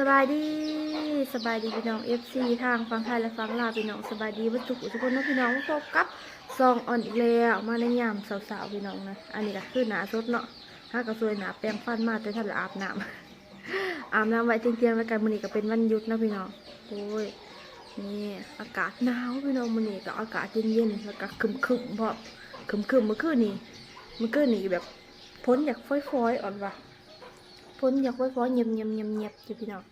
สบายดีสบายดีพี่น้อง FC ทางฟังไทยและฟังลาวพี่น้องสบายดีวัตถุทุกคนนะพี่น้องพบกับซองอ่อนอีกแล้วมาในยามสาวๆพี่น้องนะอันนี้ก็คือหนาสดเนาะถ้ากระสวยหนาแปรงฟันมาแต่ท่านละอาบน้ำอาบน้ำไว้เที่ยงๆแล้วกันมื้อนี้ก็เป็นวันหยุดนะพี่น้องโอ้ยนี่อากาศหนาวพี่น้องมื้อนี้ก็อากาศเย็นๆแล้วก็คึมๆเพราะคึมๆเมื่อคืนนี้เมื่อคืนนี้แบบพ้นอยากฟอยๆอ่อนว่ะ พ้นอยากไว้ฟ้อเงียบเงียบเงียบเงียบอยู่พี่น้อง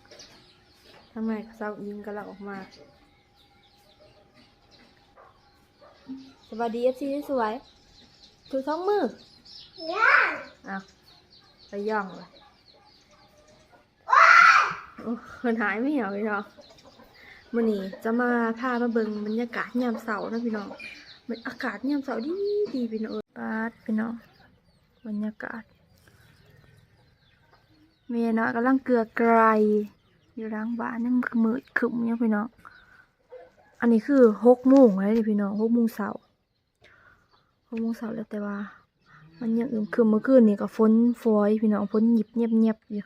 ทำไมเศร้ายิงกระลักออกมา สวัสดีเอฟซีสวยถือท้องมืออ้าวไปย่องเลยโอ้คนหายไม่เหี่ยวพี่น้องมื่อนี้จะมาพามาเบิ่งบรรยากาศยามเสาร์นะพี่น้องมันอากาศยามเสาร์ดีดีพี่น้องเอ้ยปาดพี่น้องบรรยากาศ เมียน้อยกำลังเกลือไกรอยู่ล้างบ้านนั่นคือมืดขึมเนี่ยพี่น้องอันนี้คือหกโมงแล้วนี่พี่น้องหกโมงเสาร์หกโมงเสาร์แล้วแต่ว่า มันยังอึมครึมเมื่อคืนนี่ก็ฝนฟอยพี่น้องฝนหยิบเงียบเงียบๆอยู่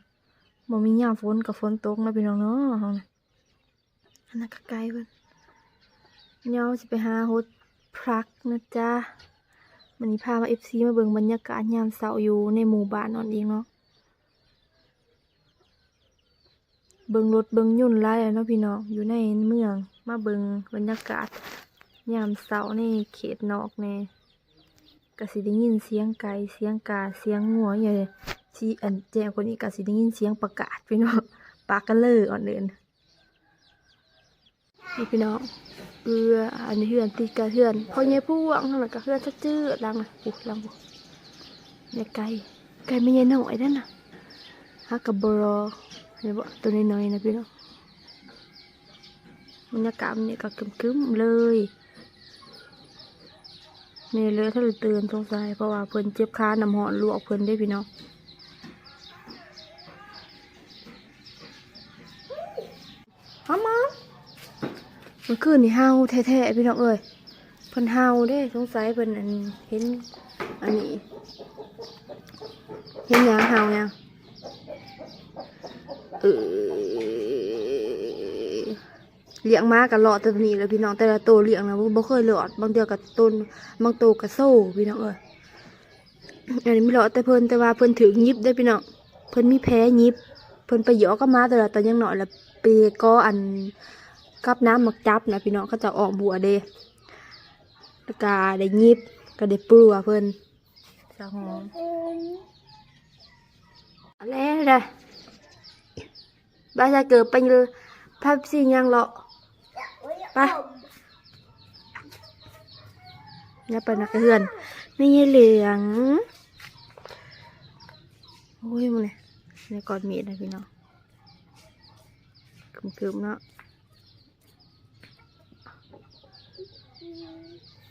บ่มียาฝนกับฝนตกนะพี่น้องเนาะเฮานะอันนั้นก็ไกลเพิ่นเนาสิไปหาโฮสพรักนะจ๊ะมันนี้พามาเอฟซีมาเบิ่งบรรยากาศยามเสาร์อยู่ในหมู่บ้านนอนเองเนาะ เบิงรถเบิงยุ่นไล่เนาะพี่น้องอยู่ในเมือง มาเบิงบรรยากาศ ยามเสาร์ในเขตนอกแน่ก็สิได้ยินเสียงไก่เสียงกาเสียงงัวอย่างที่อันแจ้งคนนี้ก็สิได้ยินเสียงประกาศพี่น้องปากกันเลยอ่อนเดินนี่พี่น้องเอืออันนี้เฮือนตีกระเฮือนพอเงี้ยผู้ว่างนั่นแหละกระเฮือนชัดจืดลังอะปุ๊ลังปุ๊เนี่ยไก่ไก่ไม่ใหญ่หน่อยนั่นน่ะฮักกับบรอ เดี๋ยวบอกตัวน้อยๆนะพี่น้องบรรยากาศมันเนี่ยก็คึมๆเลยเมย์เลยถ้าเราเตือนสงสัยเพราะว่าเพิ่นเจ็บขาน้ำหอนลวกเพิ่นได้พี่น้องฮัมมาเมื่อคืนนี่เฮาแท้ๆพี่น้องเอ้ยเพิ่นเฮาเด้สงสัยเพิ่นอันเห็นอันนี้เห็นยังเฮายัง เลี้ยงม้ากับหลอดตัวนี้แหล้วพี่น้องแต่ละตัวเลี้ยงนะบ่เคยหลอดบางเดียวกับต้นบางตัวกับโซ่พี่น้องเอ้ยอันนี้ไม่หลอดแต่เพิ่นแต่ว่าเพิ่นถือยิบได้อพี่น้องเพิ่นมีแพ้ยิบ เพิ่นไปเหยาะก็มาแต่ละตอนยังหน่อยแล้วไปก็อันกับน้ำมักจับนะพี่น้องเขาจะออกบัวเด้แล้วก็ได้ยิบก็ได้ปลัวเพิ่นสะหอมอะไรเลย ba ra cờ banh lơ phép xì nhang lọ ba nhà bà nạc cái hườn nó như liềng ôi mà ปะแล้วไปนักเรือนไม่ใช่เหลืองอุ้ยมึงเนี่ยในกอดมียนะพี่น้องคึมๆเนาะ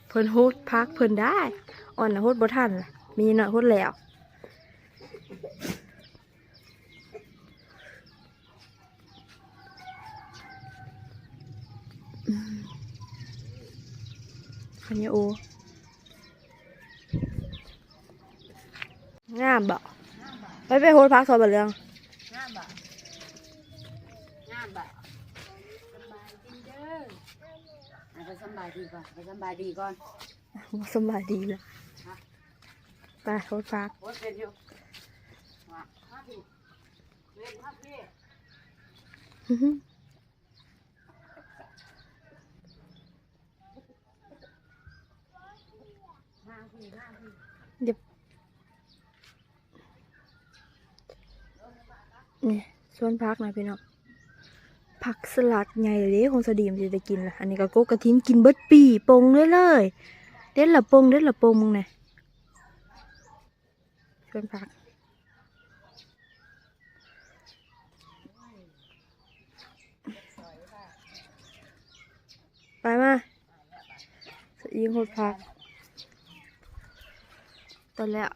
เพิ่นโฮดพักเพิ่นได้อ่อนนะโฮดบ่ทันมีหน่อยโฮดแล้ว บ่สำบายดีเลยไปโฮดพักโอ้ยเป็นอยู่ว่ามาพี่เล่นมาพี่อื้อหื เดี๋ยวนี่ส่วนพักนะพี่น้องผักสลัดใหญ่เลยคงสดีมจะกินละอันนี้ก็โกกระทิ้นกินเบิดปีปงเลยเลยเด็ดละปงเด็ดละปงมึงเนี่ยส่วนพักไปมาสยิงโค ตรพักตอนแล้ว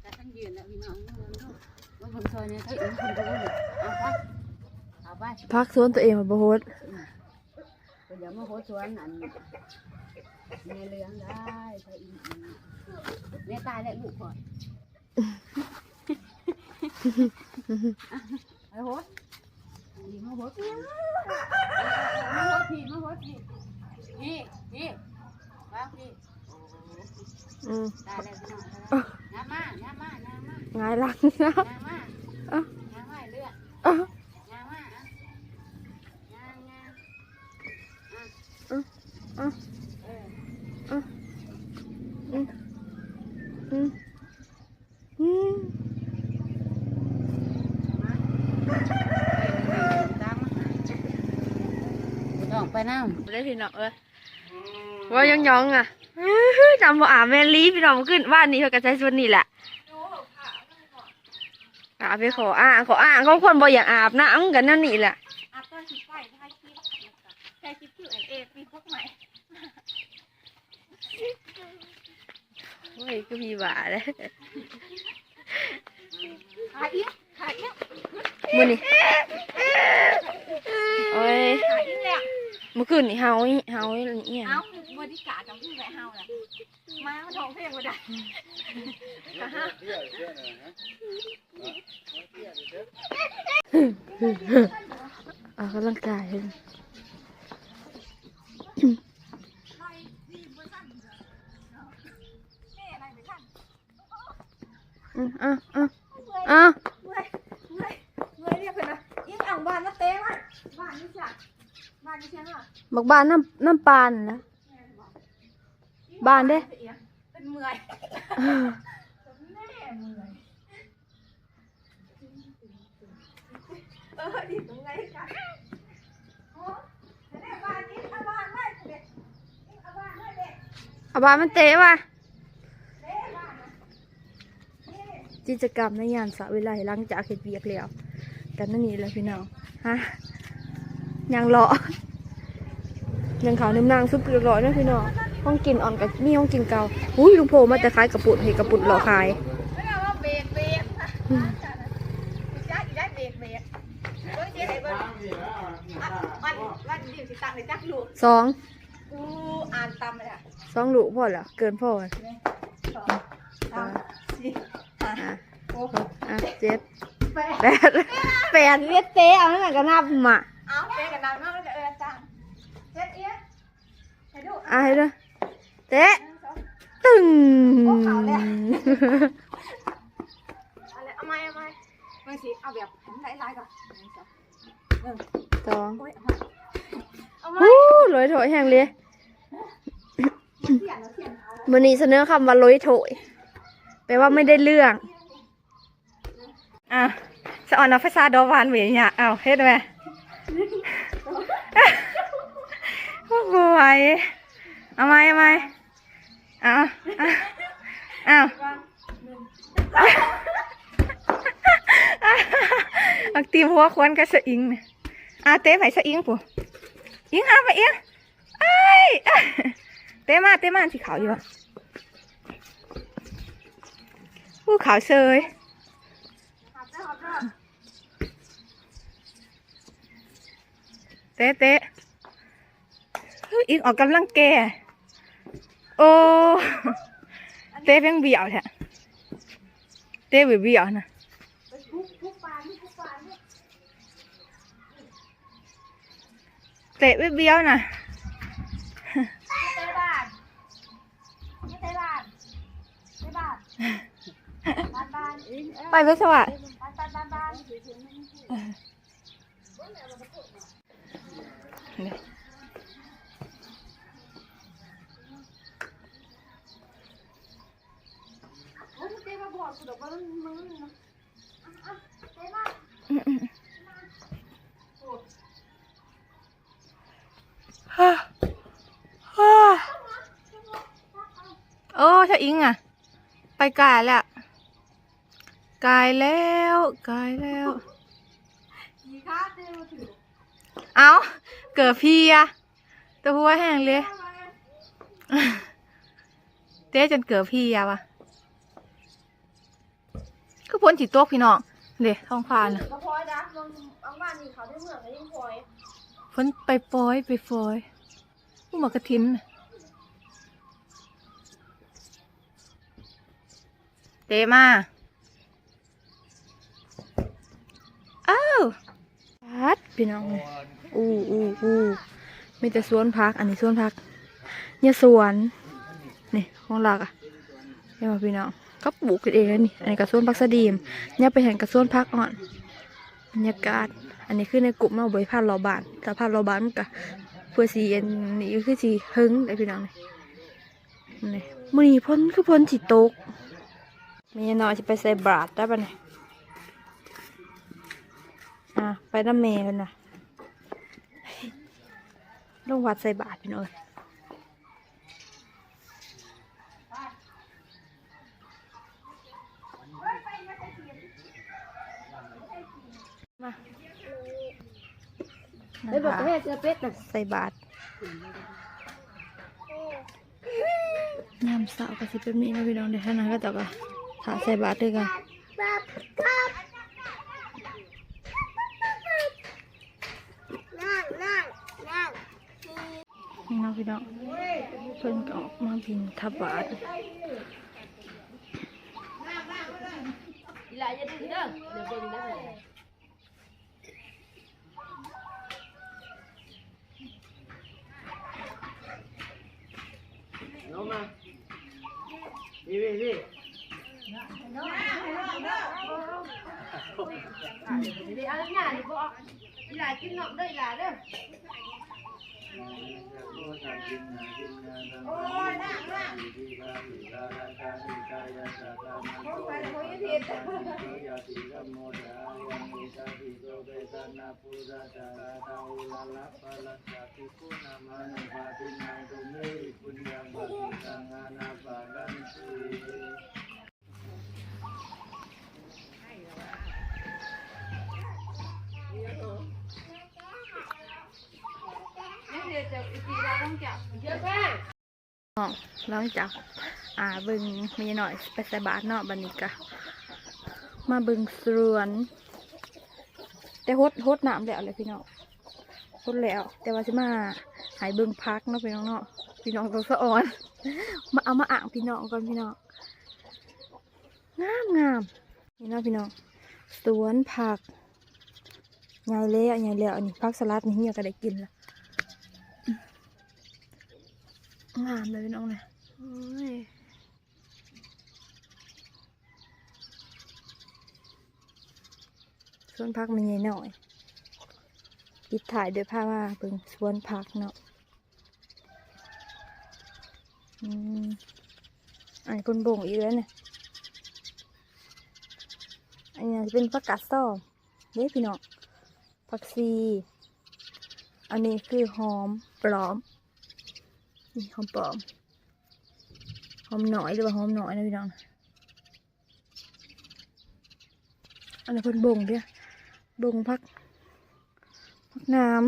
แต่ทั้งยืนแล้วพี่น้องมันผมซอยเนี่ยเขาเองคนดูเอาไปเอาไปพักสวนตัวเองมาบโฮสเดี๋ยวมาโหสวนอันแม่เลี้ยงได้ใส่อีกแม่ตายแล้วลูกก่อนไอ้โหดผีมาโหดมาโหดผีมาโหดผีนี่นี่ ว้าวพี่อืมได้เลยพี่น้องได้เลยน้ำมาน้ำมาน้ำมาง่ายหลังนะน้ำมาเอ้าน้ำมาเลือดเอ้าน้ำมาอะน้ำน้ำเอ้าเอ้าเอออืมอืมอืมตามมาไม่ต้องไปน้ำได้พี่น้องเอ้ย ว่ายังยองๆอะอื้อหือจำบ่อาแมนลีพี่น้องขึ้นบ้านนี้เขาก็ใช้ส่วนนี้แหละอาไปขออ่างขออ่างเขาคนบ่อยากอาบน้ำกันนั่นนี่แหละอาต้นคิดไปให้คิดแค่คิดคือเอ็นเอปีพวกใหม่โอ้ยก็มีบ่าเลยขายเอี้ยขายเอี้ยมื้อนี้โอ้ยขายเอี้ยเลยเมื่อคืนนี่เฮาอีเฮาอีเนี่ยเอ้าบริการกับพี่แม่เฮาแหละมาทองเพลงมาได้กะฮะออกกำลังกาย อะอะอะเมื่อยเมื่อยเมื่อยเรียกเลยนะยิ่งอ่างบานนะเต้มาบ้านนี่จ้ะบ้านนี่ใช่ไหมบักบานน้ำน้ำปานนะ บ้านเด้เป็นเมื่อยแม่เมื่อยเออดีตรงไหนกันโอ้แต่บ้านนี้เอาบ้านไม่เด็กเอาบ้านไม่เด็กเอาบานมันเตะว่ะเต้บ้านนะกิจกรรมในยามสระเวลาหลังจากเห็ดเวียกแล้วกันนั่นนี่แหละพี่น้องฮะยังรอยังขาวน้ำนางซุปเรียบร้อยนะพี่น้อง ห้องกินอ่อนกับมีห้องกินเก่าอุ้ยลุงโพมาแต่ขายกระปุกเห็ดกระปุกหล่อขายไม่ได้ว่าเบรกเบรกนะจ้าอีได้เบรกเบรกเบิ้งเจ๊ไหนเบิ้งมันมันดิวสิตังเลยจักลูกสองกูอ่านตามเลยอะสองลูกพอละเกินพอละสองสามสี่ห้าอะหกอะเจ็ดแปดแปดแปดเรียกเตะเอานั่นนะก็นับมาเอาเจ๊กับนางมากแล้วจะเออจังเจ็ดเอี้ยให้ดูอะให้ด้วย เตะหนึ่งสองตึงอะไรเอาไม้เอาไม้ไม่สิเอาแบบไล่ๆก่อนหนึ่งสองหนึ่งสองโอ้ยเอาไม้เอาไม้อู้ลอยโถอยแห้งเลยเสียนแล้วเสียนเอาวันนี้เสนอคำว่าลอยโถอยแปลว่าไม่ได้เรื่อง อะสะออนเอาไฟซาดอวานเหวียเนี่ยเอาเฮ็ดไหมโอ้บวยเอาไหมเอาไหมเอาเอาอาอักตีหัวควนกับสะอิงเนี่ยอะเต้ไปสะอิงปุ๊อิงหาไปอิงไอ้าเต้มาเต้มาสีขาอยู่อะผู้ขาวเซยเตะเต้อีกออกกำลังแก่ โอ้เตะเพียงเบี่ยวแท้เตะเบี่ยวเบี่ยวนะเตะเบี่ยวเบี่ยวนะไม่เต้บ้านเต้บ้านบ้านบ้านไปไปสวัสดบ้านบ้านบ้านบ้าน โอ้ยเต้มาบอกกูดอกว่ามึงนะอะเต้บ้าน ฮ่าฮ่า โอ้ชะอิงอะ ไปกายแล้วกายแล้วกายแล้วเต้าถือเอาเกิดพี่อะตัวหัวแห้งเลยเต้จนเกิดพี่อะวะ คือฝนสิตกพี่น้องเด้ท้องฟ้าน่ะก็พอยดักมันเอามานี่เขาได้เมืองก็ยังพอยฝนไปปอยไปฟอยผู้หมากระทินเตมาอ้าวพัดพี่น้องอู้อู้อู้มีแต่สวนพัก อันนี้สวนพักเนี่ยสวน นี่ของหลักอะเห็นไหมพี่น้อง ก็ปลูกกันเองนี่อันนี้ก็สวนพักสะดีมเนี่ยไปเห็นกับสวนพักอ่อนบรรยากาศ อันนี้คือในกลุ่มเราบริพาดรอบานแต่พาดรอบานมันก็เพื่อสีอันนี้ก็คือสีหึงเลยพี่น้องนี่นี่มือนี้พ้นคือพ้นสีตกมีน้อยจะไปใส่บาตรได้ปะเนี่ยอะไปน้ำเมย์กันนะลงวัดใส่บาตรพี่น้อย เฮ้ยบอกประเทศเสือเป็ดน่ะใส่บาตรยามเสาร์ก็สิเป็นมีนะพี่น้องเดี๋ยวท่านนั้นก็จะก็ถาใส่บาตรด้วยกันนี่เนาะพี่น้องเพิ่นก็ออกมาบินทบาทอีหลายอย่าดึงเด้อเดี๋ยวเบิ่งเด้อ น้องมาพี่พี่พี่ เดี๋ยวเอาหน้านี่บ่อีหลายกิ นนมเด้ออีหลายเด้อ น้องหลังจากอ่าบิ่งมีหน่อยไปใส่บาทเนาะบัดนี้ก็มาบิ่งสวน แต่ฮดฮดน้ำแล้วเลยพี่น้องฮดแล้ว แต่ว่าสิมาหายบิ่งพักเนาะพี่น้องเนาะพี่น้องตัวสะอ่อน มาเอามาอ่างพี่น้องก่อนพี่น้องงามงามนี่เนาะพี่น้องสวนผักใหญ่แล้วใหญ่แล้วอันนี้ผักสลัดนี่เฮียก็ได้กินละ งามเลยพี่น้องเนี่ยโอ้ยสวนพักมันใหญ่หน่อยปิดถ่ายด้วยผ้าว่าเบิ่งสวนพักเนาะอืมอันนี้คนบ่งอีกแล้วเนี่ยอันนี้จะเป็นผักกาดส้มเด้พี่น้องผักซี อันนี้คือหอมปลอม นี่หอมปลอมหอมหน่อยหรือว่าหอมหน่อยนะพี่น้องอันนี้เพิ่นบ่งเดียบ่งพักพักน้ำ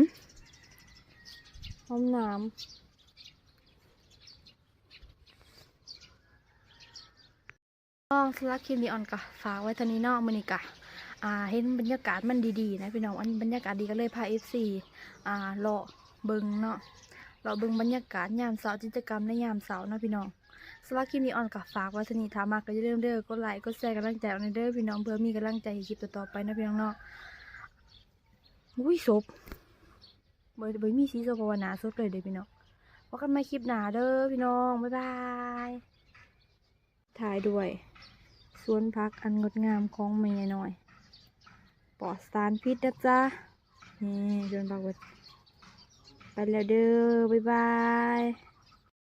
หอมน้ำก็สลักคลิปนี้ออนกะฝากไว้ท่านี้นอกมันนี่กะอ่าเห็นบรรยากาศมันดีๆ นะพี่น้องอันบรรยากาศดีก็เลยพาเอฟซีอ่าเลาะเบิงเนาะ เราเบิ่งบรรยากาศยามเสาร์กิจกรรมในยามเสาร์นะพี่น้องสำหรับคลิปนี้ออนกับฝากว้เทานีถามมากก็อย่าลืมเด้อกดไลค์กดแชร์กำลังใจเอาในเด้อพี่น้องเพื่อมีกำลังใจให้คลิปต่อๆไปนะพี่น้องเนาะอุ้ยศพบ่บ่มีสีศพภาวนาสดเลยเด้อพี่น้องพบกันใหม่คลิปหน้าเด้อพี่น้องบ๊ายบายถ่ายด้วยสวนพักอันงดงามของเมย์หน่อยปลอดสารพิษนะจ๊ะนี่สวนพักเบิด ไปแล้วเด้อบ๊ายบาย